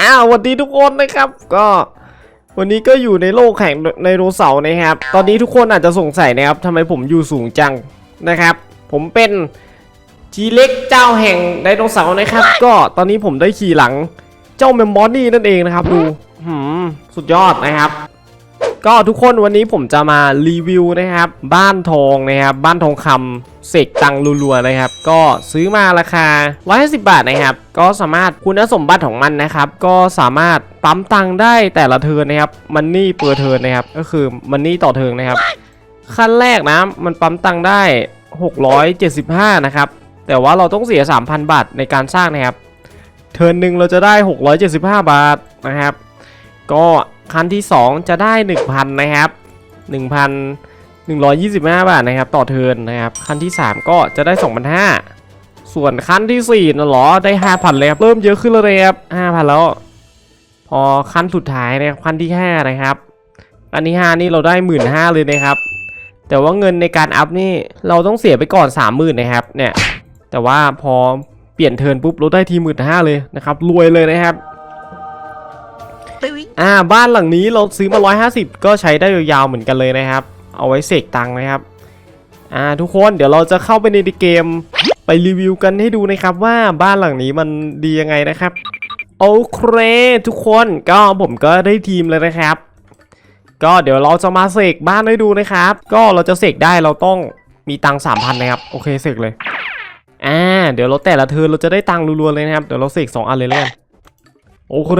อ้าวสวัสดีทุกคนนะครับ ก็วันนี้ก็อยู่ในโลกแห่งไดโนเสาร์นะครับ ตอนนี้ทุกคนอาจจะสงสัยนะครับทำไมผมอยู่สูงจังนะครับ ผมเป็นทีเล็กเจ้าแห่งไดโนเสาร์นะครับ ก็ตอนนี้ผมได้ขี่หลังเจ้าเมมมอนี่นั่นเองนะครับ ดูหืมสุดยอดนะครับ ก็ทุกคนวันนี้ผมจะมารีวิวนะครับ บ้านทองนะครับ บ้านทองคำเสกตังรัวๆนะครับ ก็ซื้อมาราคา 150 บาทนะครับ ก็สามารถคุณสมบัติของมันนะครับ ก็สามารถปั๊มตังได้แต่ละเทินนะครับมันนี่เปอร์เทินนะครับ ก็คือมันนี่ต่อเทินนะครับ ขั้นแรกนะมันปั๊มตังได้ 675 นะครับ แต่ว่าเราต้องเสีย 3,000 บาทในการสร้างนะครับ เทินหนึ่งเราจะได้ 675 บาทนะครับ ก็ คันที่ 2 จะได้ 1,000 นะครับ 1,125 บาทนะครับ ต่อเทินนะครับ คันที่ 3 ก็จะได้ 2,500 ส่วนคันที่4นะหรอได้ 5,000เลยครับเริ่มเยอะขึ้นแล้วเลยครับ5,000 แล้ว พอคันสุดท้ายนะครับคันที่ 5 นะครับ อันที่5นี่เราได้ 15,000เลยนะครับ แต่ว่าเงินในการอัพนี่เราต้องเสียไปก่อน 30,000นะครับเนี่ยแต่ว่าพอเปลี่ยนเทินปุ๊บเราได้ทีหมื่นห้าเลยนะครับรวยเลยนะครับ อ่าบ้านหลังนี้เราซื้อมา 150 ก็ใช้ได้ยาวๆเหมือนกันเลยนะครับ เอาไว้เสกตังค์นะครับอ่าทุกคนเดี๋ยวเราจะเข้าไปในเกมไปรีวิวกันให้ดูนะครับว่าบ้านหลังนี้มันดียังไงนะครับโอเคทุกคนก็ผมก็ได้ทีมเลยนะครับ ก็เดี๋ยวเราจะมาเสกบ้านให้ดูนะครับ ก็เราจะเสกได้เราต้องมีตังค์สามพันนะครับโอเคเสกเลยอ่าเดี๋ยวเราแต่ละเทิร์นเราจะได้ตังค์รัวๆเลยนะครับ เดี๋ยวเราเสก2อันเลยแล้วกันโอเค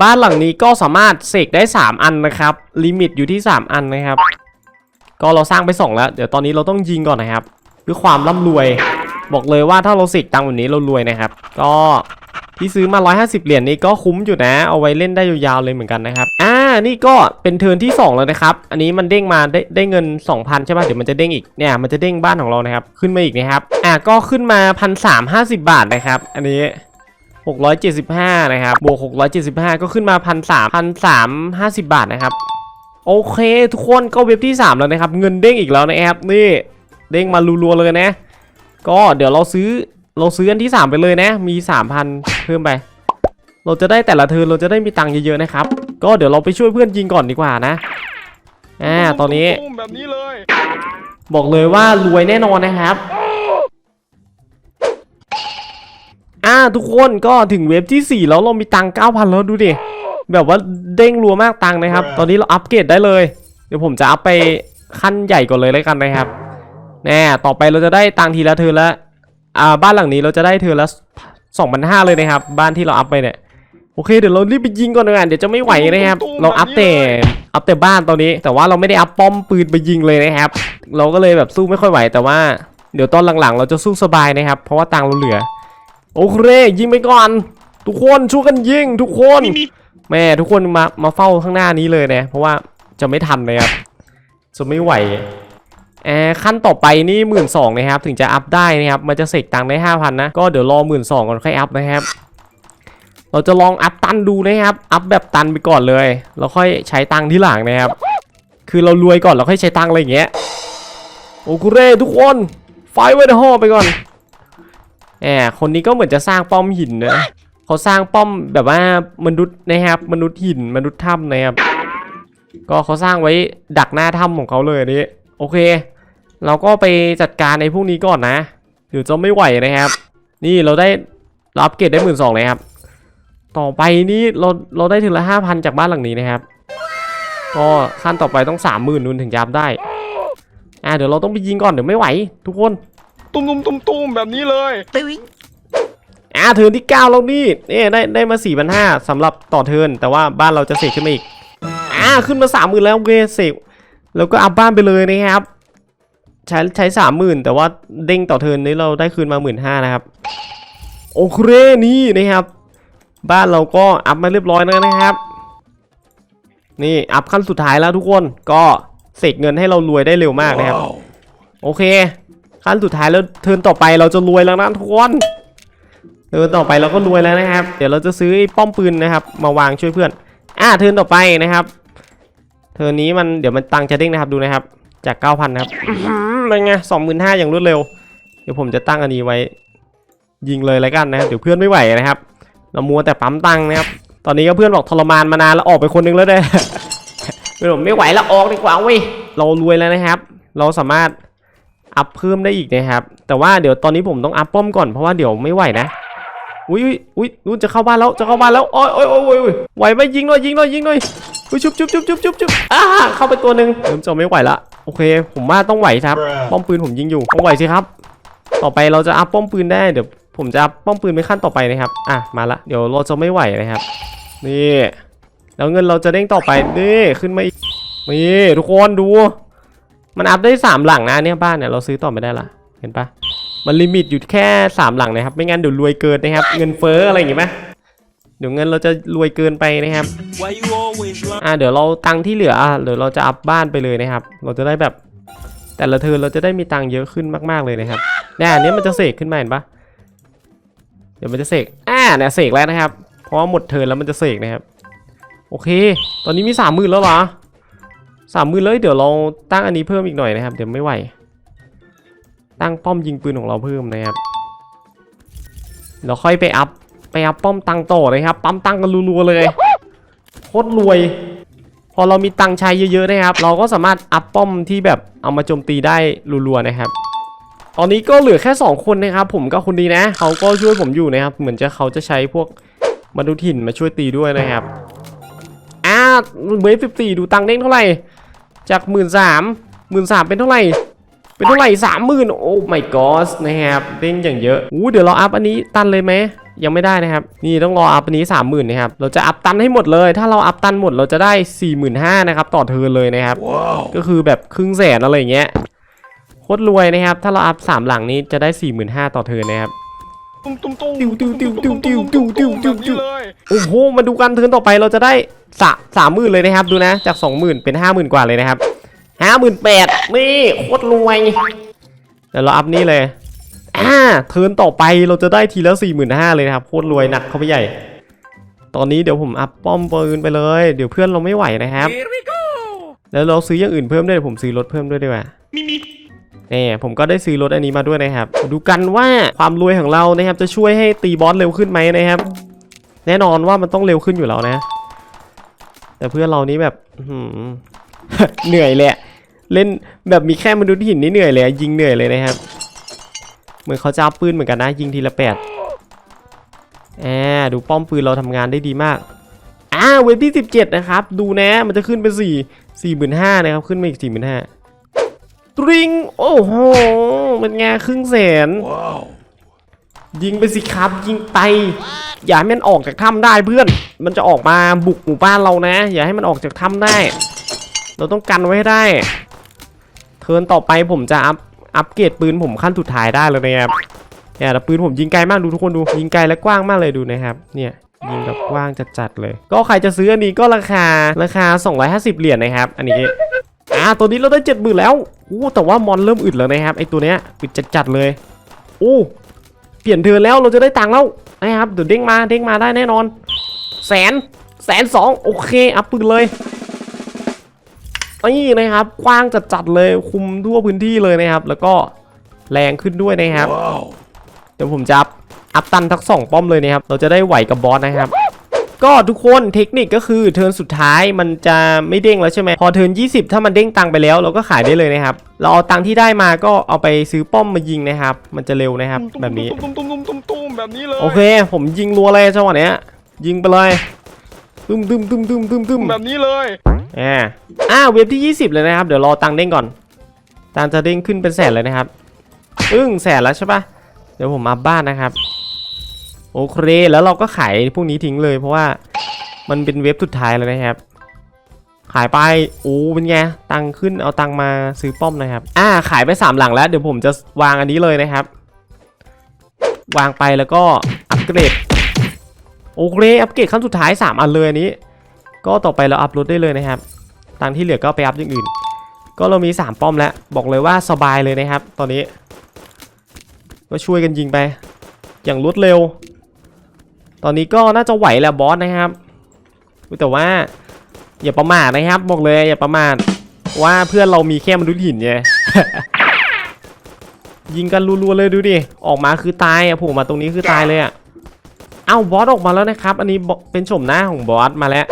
บ้านหลังนี้ก็สามารถเสกได้ 3 อันนะครับ ลิมิตอยู่ที่ 3 อันนะครับ ก็เราสร้างไป 2 แล้ว เดี๋ยวตอนนี้เราต้องยิงก่อนนะครับเพื่อความร่ำรวย บอกเลยว่าถ้าเราเสกตังค์แบบนี้เรารวยนะครับ ก็ที่ซื้อมา 150 เหรียญนี้ก็คุ้มอยู่นะ เอาไว้เล่นได้ยาวๆเลยเหมือนกันนะครับ อ่า นี่ก็เป็นเทิร์นที่ 2 แล้วนะครับ อันนี้มันเด้งมาได้ได้เงิน 2,000 ใช่ป่ะ เดี๋ยวมันจะเด้งอีก เนี่ย มันจะเด้งบ้านของเรานะครับ ขึ้นมาอีกนะครับ อ่า ก็ขึ้นมา 1,350 บาทนะครับ อันนี้ 675 นะครับ บวก 675 ก็ขึ้นมา 1,300 1,350 บาทนะครับ โอเค ทุกคนก็เว็บที่ 3 แล้วนะครับ เงินเด้งอีกแล้วนะครับนี่ เด้งมารัวๆเลยนะ ก็เดี๋ยวเราซื้อ เราซื้ออันที่ 3 ไปเลยนะ มี 3,000 เพิ่มไป เราจะได้แต่ละเทิร์นเราจะได้มีตังค์เยอะๆนะครับ ก็เดี๋ยวเราไปช่วยเพื่อนยิงก่อนดีกว่านะ อ่า ตอนนี้ตุ้มแบบนี้เลย บอกเลยว่ารวยแน่นอนนะครับ ทุกคนก็ถึงเว็บที่ 4 แล้วเรามีตังค์9,000 แล้วดูดิ แบบว่าเด้งรัวมากตังค์นะครับ ตอนนี้เราอัปเกรดได้เลย เดี๋ยวผมจะอัพไปขั้นใหญ่ก่อนเลยแล้วกันนะครับ แน่ ต่อไปเราจะได้ตังค์ทีละเธอละ อ่า บ้านหลังนี้เราจะได้เธอละ2,500 เลยนะครับ บ้านที่เราอัพไปเนี่ยโอเคเดี๋ยวเรารีบไปยิงก่อนดีกว่าเดี๋ยวจะไม่ไหวนะครับ เราอัพแต่อัพแต่บ้านตอนนี้ แต่ว่าเราไม่ได้อัพป้อมปืนไปยิงเลยนะครับ เราก็เลยแบบสู้ไม่ค่อยไหวแต่ว่า เดี๋ยวตอนหลังๆ เราจะสู้สบายนะครับ เพราะว่าตังค์เราเหลือ โอเคยิงไปก่อน ทุกคนช่วยกันยิงทุกคน แม่ทุกคนมามาเฝ้าข้างหน้านี้เลยนะเพราะว่าจะไม่ทันเลยครับจะไม่ไหวแอร์ขั้นต่อไปนี่หมื่นสองนะครับ ถึงจะอัพได้นะครับ มันจะเสกตังค์ได้ห้าพันนะ ก็เดี๋ยวรอหมื่นสองก่อนค่อยอัพนะครับ เราจะลองอัพตันดูนะครับ อัพแบบตันไปก่อนเลย แล้วค่อยใช้ตังค์ที่หลังนะครับ คือเรารวยก่อนแล้วค่อยใช้ตังค์อะไรอย่างเงี้ย โอคุเร่ทุกคน ไฟไว้ในห้องไปก่อน แหมคนนี้ก็เหมือนจะสร้างป้อมหินนะเขาสร้างป้อมแบบว่ามนุษย์นะครับ มนุษย์หินมนุษย์ถ้ำนะครับ ก็เขาสร้างไว้ดักหน้าถ้ำของเขาเลยอันนี้โอเค เราก็ไปจัดการในพวกนี้ก่อนนะเดี๋ยวจะไม่ไหวนะครับ นี่เราได้เราอัปเกรดได้หมื่นสองเลยครับ ต่อไปนี้เราเราได้ถึงละห้าพันจากบ้านหลังนี้นะครับ ก็ขั้นต่อไปต้องสามหมื่นนู่นถึงจะอัพได้ อ่าเดี๋ยวเราต้องไปยิงก่อนเดี๋ยวไม่ไหว ทุกคน ตุ้มตุ้มตุ้มตุ้มแบบนี้เลยอ่าเทิร์นที่9แล้วนี่นี่ได้ได้มา4 5 0 0สำหรับต่อเทิร์นแต่ว่าบ้านเราจะเสกขึ้นมาอีกอ่าขึ้นมา3 0,000แล้วโอเคเสกแล้วก็อัพบ้านไปเลยนะครับใช้ใช้สามหมื่นแต่ว่าเด้งต่อเทิร์นนี้เราได้คืนมา1 5ื่นนะครับโอเคนี่นะครับ บ้านเราก็อัพมาเรียบร้อยแล้วนะครับ นี่อัพขั้นสุดท้ายแล้วทุกคนก็เสกเงินให้เรารวยได้เร็วมากนะครับ โอเค ขั้นสุดท้ายแล้วเทิร์นต่อไปเราจะรวยแล้วนะทุกคนเทิร์นต่อไปเราก็รวยแล้วนะครับ เดี๋ยวเราจะซื้อป้อมปืนนะครับ มาวางช่วยเพื่อน อ่าเทิร์นต่อไปนะครับ เทิร์นนี้มันเดี๋ยวมันตังค์จะเด้งนะครับดูนะครับ จาก 9,000นะครับอะไรไงสองหมื่นห้าอย่างรวดเร็ว เดี๋ยวผมจะตั้งอันนี้ไว้ ยิงเลยแล้วกันนะครับเดี๋ยวเพื่อนไม่ไหวนะครับ เรามัวแต่ปั๊มตังค์นะครับ ตอนนี้ก็เพื่อนบอกทรมานมานานแล้วออกไปคนนึงแล้วเด้เพื่อนบอกไม่ไหวแล้วออกดีกว่าเว้ยเรารวยแล้วนะครับ เราสามารถ อัพเพิ่มได้อีกนะครับ แต่ว่าเดี๋ยวตอนนี้ผมต้องอัพป้อมก่อนเพราะว่าเดี๋ยวไม่ไหวนะอุ้ยอุ้ยอุ้ยนู่นจะเข้าบ้านแล้วจะเข้าบ้านแล้วโอ้ยโอ้ยโอ้ยโอ้ยโอ้ยไหวไหมยิงหน่อยยิงหน่อยยิงหน่อยอุ้ยชุบชุบชุบชุบชุบชุบอ่าเข้าไปตัวหนึ่งเริ่มจะไม่ไหวละโอเค ผมว่าต้องไหวครับ ป้อมปืนผมยิงอยู่ต้องไหวสิครับ ต่อไปเราจะอัพป้อมปืนได้เดี๋ยวผมจะอัพป้อมปืนเป็นขั้นต่อไปนะครับอะมาละเดี๋ยวเราจะไม่ไหวนะครับนี่แล้วเงินเราจะเด้งต่อไปนี่ขึ้นมาอีกนี่ทุกคนดู มันอัพได้สามหลังนะเนี่ยบ้านเนี่ยเราซื้อต่อไม่ได้ละเห็นปะมันลิมิตอยู่แค่สามหลังนะครับ ไม่งั้นเดี๋ยวรวยเกินนะครับ เงินเฟ้ออะไรอย่างงี้ไหมเดี๋ยวเงินเราจะรวยเกินไปนะครับ Why you always run? อ่าเดี๋ยวเราตังค์ที่เหลืออะเดี๋ยวเราจะอัพบ้านไปเลยนะครับ เราจะได้แบบแต่ละเทิร์นเราจะได้มีตังค์เยอะขึ้นมากๆเลยนะครับเนี่ยอันนี้มันจะเสกขึ้นมาเห็นปะเดี๋ยวมันจะเสกอ่าเนี่ยเสกแล้วนะครับ เพราะว่าหมดเทิร์นแล้วมันจะเสกนะครับ โอเค ตอนนี้มีสามหมื่นแล้วเหรอ สามหมื่นเลยเดี๋ยวเราตั้งอันนี้เพิ่มอีกหน่อยนะครับ เดี๋ยวไม่ไหว ตั้งป้อมยิงปืนของเราเพิ่มนะครับเราค่อยไปอัพไปอัพป้อมตังต่อเลยครับ ปั๊มตังกันรัวๆเลยโคตรรวย พอเรามีตังค์ใช้เยอะๆนะครับ เราก็สามารถอัพป้อมที่แบบเอามาโจมตีได้รัวๆนะครับ ตอนนี้ก็เหลือแค่ 2 คนนะครับ ผมกับคนดีนะ เขาก็ช่วยผมอยู่นะครับ เหมือนจะเขาจะใช้พวกมนุษย์ถิ่นมาช่วยตีด้วยนะครับอ่าเวฟสิบสี่ดูตังค์เด้งเท่าไหร่ จากหมื่นสามหมื่นสามเป็นเท่าไหร่ เป็นเท่าไหร่สามหมื่นโอ้ my god นะครับเด้งอย่างเยอะอู้เดี๋ยวเราอัพอันนี้ตันเลยไหมยังไม่ได้นะครับ นี่ต้องรออัพอันนี้สามหมื่นนะครับ เราจะอัพตันให้หมดเลย ถ้าเราอัพตันหมดเราจะได้สี่หมื่นห้านะครับต่อเทิร์นเลยนะครับก็คือแบบครึ่งแสนอะไรอย่างเงี้ยโคตรรวยนะครับ ถ้าเราอัพสามหลังนี้จะได้สี่หมื่นห้าต่อเทิร์นนะครับ ตุ้มตุ้มตุ้มติ้วติ้วติ้วติ้วติ้วติ้วติ้วติ้วติ้วแบบนี้เลยโอ้โห มาดูกันเทิร์นต่อไปเราจะได้สะสามหมื่นเลยนะครับ ดูนะ จากสองหมื่นเป็นห้าหมื่นกว่าเลยนะครับห้าหมื่นแปดนี่โคตรรวยเดี๋ยวเราอัพนี่เลยอ่าเทิร์นต่อไปเราจะได้ทีละสี่หมื่นห้าเลยนะครับโคตรรวยหนักเข้าไปใหญ่ ตอนนี้เดี๋ยวผมอัพป้อมปืนไปเลย เดี๋ยวเพื่อนเราไม่ไหวนะครับ Here we go. แล้วเราซื้ออย่างอื่นเพิ่มด้วยเดี๋ยวผมซื้อรถเพิ่มด้วยดีกว่า Mimi. นี่ผมก็ได้ซื้อรถอันนี้มาด้วยนะครับ ดูกันว่าความรวยของเรานะครับจะช่วยให้ตีบอสเร็วขึ้นไหมนะครับ แน่นอนว่ามันต้องเร็วขึ้นอยู่แล้วนะ แต่เพื่อนเรานี้แบบหือเหนื่อยเลยอะเล่นแบบมีแค่มนุษย์หินนี่เหนื่อยเลยยิงเหนื่อยเลยนะครับ เหมือนเขาจะเอาปืนเหมือนกันนะ ยิงทีละแปดแอบดูป้อมปืนเราทำงานได้ดีมากอ่าเว็บที่17นะครับ ดูนะมันจะขึ้นเป็น4 4 5 0 0นห้านะครับ ขึ้นมาอีก4 5 0 0 0 ตริง โอ้โห เป็นไงครึ่งแสน Wow. ยิงไปสิครับ ยิงไป อย่าให้มันออกจากถ้ำได้เพื่อน มันจะออกมาบุกหมู่บ้านเรานะ อย่าให้มันออกจากถ้ำได้ เราต้องกันไว้ให้ได้ เทิร์นต่อไปผมจะอัพอัพเกรดปืนผมขั้นสุดท้ายได้เลยนะครับเนี่ยแต่ปืนผมยิงไกลมากดูทุกคนดู ยิงไกลและกว้างมากเลยดูนะครับ เนี่ยยิงแบบกว้างจัดๆเลย ก็ใครจะซื้ออันนี้ก็ราคาราคา 250 เหรียญนะครับ อันนี้ อ่าตัวนี้เราได้เจ็ดหมื่นแล้วอู้แต่ว่ามอนเริ่มอึดแล้วนะครับไอตัวเนี้ยอึดจัดๆเลยโอ้เปลี่ยนเทิร์นแล้วเราจะได้ตังค์แล้วนะครับเดี๋ยวเด้งมาเด้งมาได้แน่นอน แสนแสนสองโอเคอัพปืนเลยนี่นะครับกว้างจัดๆเลยคุมทั่วพื้นที่เลยนะครับ แล้วก็แรงขึ้นด้วยนะครับ Wow. เดี๋ยวผมจะอัพอัพตันทั้งสองป้อมเลยนะครับ เราจะได้ไหวกับบอสนะครับ ก็ทุกคนเทคนิคก็คือเทิร์นสุดท้ายมันจะไม่เด้งแล้วใช่ไหมพอเทิร์น20 ถ้ามันเด้งตังไปแล้ว เราก็ขายได้เลยนะครับ เราเอาตังที่ได้มาก็เอาไปซื้อป้อมมายิงนะครับ มันจะเร็วนะครับ แบบนี้ตุ้มตุ้มตุ้มตุ้มตุ้มแบบนี้เลยโอเค ผมยิงรัวเลยจังหวะเนี้ยยิงไปเลยตึมตึมตึมตึมตึมตึมแบบนี้เลยอ่าอ่าเว็บที่ 20 เลยนะครับ เดี๋ยวรอตังค์เด้งก่อน ตังค์จะเด้งขึ้นเป็นแสนเลยนะครับ อึ้งแสนแล้วใช่ปะเดี๋ยวผมมาบ้านนะครับ โอเค แล้วเราก็ขายพวกนี้ทิ้งเลยเพราะว่ามันเป็นเว็บสุดท้ายแล้วนะครับ ขายไปโอ้เป็นไง ตังขึ้นเอาตังมาซื้อป้อมนะครับ อ่า ขายไปสามหลังแล้ว เดี๋ยวผมจะวางอันนี้เลยนะครับ วางไปแล้วก็อัปเกรด โอเค อัปเกรดขั้นสุดท้าย 3 อันเลยอันนี้ ก็ต่อไปเราอัพรถได้เลยนะครับ ตังที่เหลือก็ไปอัพอย่างอื่น ก็เรามี 3 ป้อมแล้ว บอกเลยว่าสบายเลยนะครับ ตอนนี้ ก็ช่วยกันยิงไป อย่างรวดเร็ว ตอนนี้ก็น่าจะไหวแหละบอสนะครับแต่ว่าอย่าประมาทนะครับบอกเลยอย่าประมาทว่าเพื่อนเรามีแค่มนุษย์หินไงยิงกันรัวๆเลยดูดิออกมาคือตายอะผมมาตรงนี้คือตายเลยอะเอ้าบอสออกมาแล้วนะครับ อันนี้เป็นชมหน้าของบอสมาแล้ว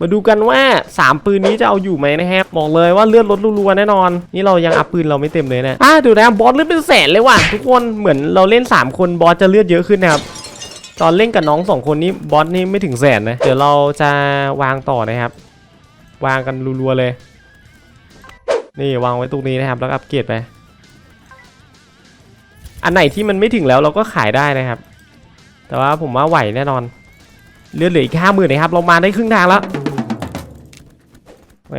มาดูกันว่า 3 ปืนนี้จะเอาอยู่ไหมนะครับบอกเลยว่าเลือดลดรัวๆแน่นอน นี่เรายังอัพปืนเราไม่เต็มเลยนะอ่าดูนะบอสเลือดเป็นแสนเลยว่ะทุกคนเหมือนเราเล่น 3 คนบอสจะเลือดเยอะขึ้นนะครับ ตอนเล่นกับน้องสองคนนี้บอสนี่ไม่ถึงแสนนะ เดี๋ยวเราจะวางต่อนะครับ วางกันรัวๆเลย นี่วางไว้ตรงนี้นะครับ แล้วก็อัปเกรดไป อันไหนที่มันไม่ถึงแล้วเราก็ขายได้นะครับ แต่ว่าผมว่าไหวแน่นอน เลือดเหลืออีกห้าหมื่นนะครับ เรามาได้ครึ่งทางแล้วแหม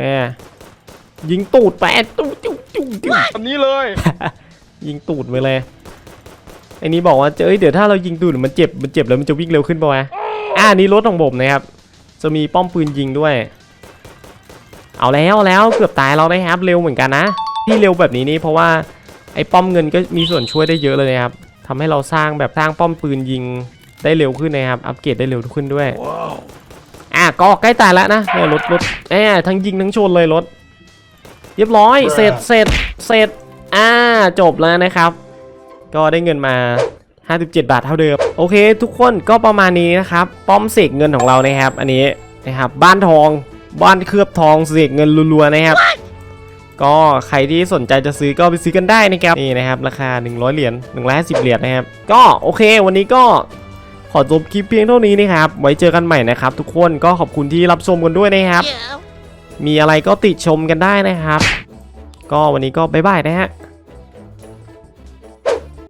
ยิงตูดไปตู้ตู้ตู้ตู้แบบนี้เลย ยิงตูดไปเลยไอ้นี้บอกว่าเอ้ยเดี๋ยวถ้าเรายิงตูดมันเจ็บมันเจ็บแล้วมันจะวิ่งเร็วขึ้นป่าวะอ่านี่รถของผมนะครับ จะมีป้อมปืนยิงด้วย เอาแล้วเอาแล้วเกือบตายแล้วนะครับเร็วเหมือนกันนะ ที่เร็วแบบนี้นี่เพราะว่าไอ้ป้อมเงินก็มีส่วนช่วยได้เยอะเลยนะครับทำให้เราสร้างแบบสร้างป้อมปืนยิงได้เร็วขึ้นนะครับ อัปเกรดได้เร็วขึ้นด้วย อะก็ใกล้ตายแล้วนะเนี่ยรถรถแอบทั้งยิงทั้งชนเลยรถ เรียบร้อย เสร็จเสร็จเสร็จอ่าจบแล้วนะครับ ก็ได้เงินมา 57 บาทเท่าเดิม โอเค ทุกคนก็ประมาณนี้นะครับ ป้อมเสกเงินของเรานะครับ อันนี้นะครับ บ้านทอง บ้านเคลือบทองเสกเงินรัวๆนะครับ ก็ใครที่สนใจจะซื้อก็ไปซื้อกันได้นะครับ นี่นะครับ ราคา 100 เหรียญ150 เหรียญนะครับ ก็โอเค วันนี้ก็ขอจบคลิปเพียงเท่านี้นะครับ ไว้เจอกันใหม่นะครับ ทุกคน ก็ขอบคุณที่รับชมกันด้วยนะครับ มีอะไรก็ติชมกันได้นะครับ ก็วันนี้ก็บ๊ายบายนะฮะ